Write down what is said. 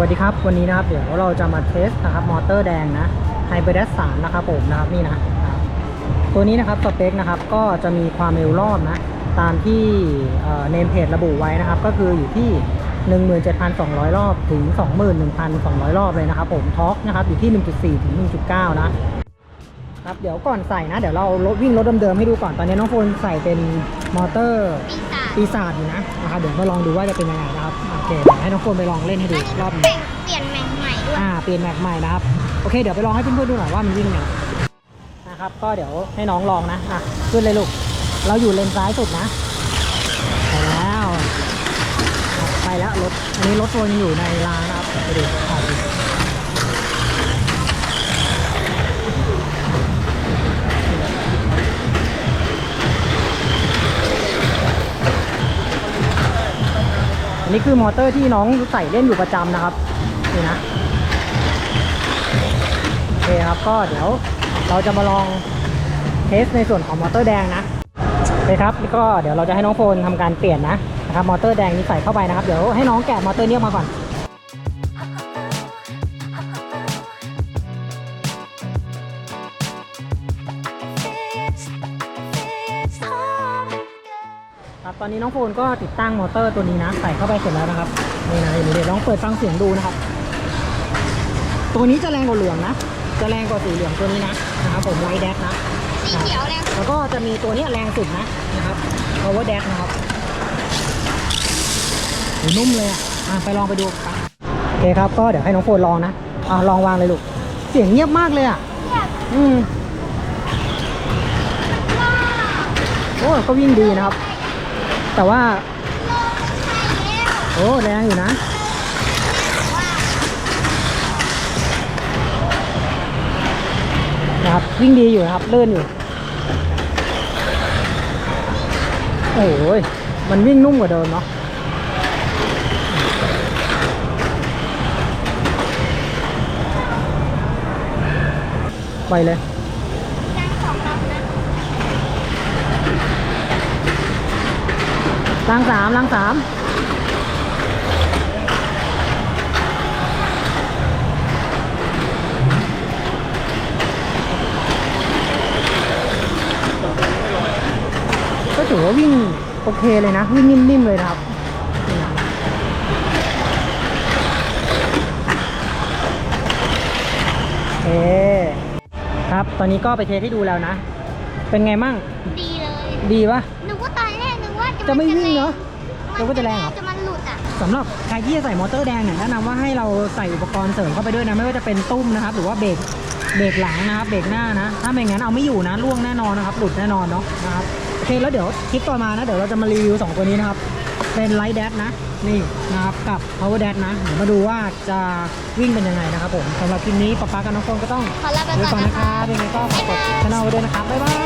วัสดีครับ วันนี้นะครับเดี๋ยวเราจะมาเทสนะครับมอเตอร์แดงนะไฮเบรดสามนะครับผมนะครับนี่นะตัวนี้นะครับสเปคนะครับก็จะมีความเร็วรอบนะตามที่เนมเพจระบุไว้นะครับ ก็คืออยู่ที่ 17,200 รอบถึง 21,200 รอบเลยนะครับผมท็อกนะครับอยู่ที่ 1.4 ถึง 1.9 นะครับเดี๋ยวก่อนใส่นะ เดี๋ยวเราวิ่งรถเดิมๆให้ดูก่อนตอนนี้น้องโฟนใส่เป็นมอเตอร์ ปีศาจปีศาจอยู่นะนะครับเดี๋ยวมาลองดูว่าจะเป็นยังไงนะครับโอเคเดี๋ยวให้น้องโฟนไปลองเล่นให้ดูอันนี้รอบเปนี้ลี่ยนเปลี่ยนแมงใหม่ด้วยอ่าเปลี่ยนแม็กใหม่นะครับโอเค เดี๋ยวไปลองให้เพื่อนๆดูหน่อยว่ามันวิ่งไงนะครับก็เดี๋ยวให้น้องลองนะอะขึ้นเลยลูกเราอยู่เลนซ้ายสุดนะไปแล้วครับไปแล้วรถอันนี้รถโฟนยังอยู่ในรางนะครับไปดูถ่ายดู อันนี้คือมอเตอร์ที่น้องใส่เล่นอยู่ประจำนะครับนี่นะโอเคครับก็เดี๋ยวเราจะมาลองเทสในส่วนของมอเตอร์แดงนะโอเคครับแล้วก็เดี๋ยวเราจะให้น้องโฟนทำการเปลี่ยนนะนะครับมอเตอร์แดงนี้ใส่เข้าไปนะครับ เดี๋ยวให้น้องแกะมอเตอร์นี้ยมาก่อน ตอนนี้น้องโฟนก็ติดตั้งมอเตอร์ตัวนี้นะ ใส่เข้าไปเสร็จแล้วนะครับนี่นะเดี๋ยวลองเปิดฟังเสียงดูนะครับ ตัวนี้จะแรงกว่าเหลืองนะ จะแรงกว่าสีเหลืองตัวนี้นะนะครับผมไวแดกนะสีเขียวแรงแล้วก็จะมีตัวนี้แรงสุดนะนะครับ power dash นะครับโหนุ่มเลยอะอะไปลองไปดูกันโอเคครับก็เดี๋ยวให้น้องโฟนลองนะอะลองวางเลยลูก เสียงเงียบมากเลยอะเนี่ยอืมโอ้ก็วิ่งดีนะครับ แต่ว่า โอ้แรงอยู่นะนะครับวิ่งดีอยู่นะครับเลื่อนอยู่ โอ้ยมันวิ่งนุ่มกว่าเดิมเนาะไปเลย แรงสองลำนะ ล่างสามล่างสามก็ถือว่าวิ่งโอเคเลยนะ วิ่งนิ่มๆเลยครับนี่นะโอเคครับ ตอนนี้ก็ไปเทสให้ดูแล้วนะ เป็นไงมั่ง ดีเลย ดีปะนึกว่าตอนแรกนึกว่าจะไม่วิ่งเนอะมันึกว่าจะแรงเหรอจะมันหลุดอะสำหรับใครที่จะใส่มอเตอร์แดงเนี่ยแนะนำว่าให้เราใส่อุปกรณ์เสริมเข้าไปด้วยนะไม่ว่าจะเป็นตุ้มนะครับ หรือว่าเบรกเบรกหลังนะครับเบรกหน้านะ ถ้าไม่งั้นเอาไม่อยู่นะล่วงแน่นอนนะครับ หลุดแน่นอนเนาะนะครับโอเคแล้วเดี๋ยวคลิปต่อมานะเดี๋ยวเราจะมารีวิว2ตัวนี้นะครับเป็นไลท์แดนะนี่นะครับกับ power dash นะเดี๋ยวมาดูว่าจะวิ่งเป็นยังไงนะครับผมสำหรับคลิปนี้ป๊าป๊ากับน้องโฟนก็ต้องขอลาไปไปก่อนก่อนนะนะคะคะเป็นไงก็ฝากกดช่องไว้ด้วยนะครับบ๊ายบาย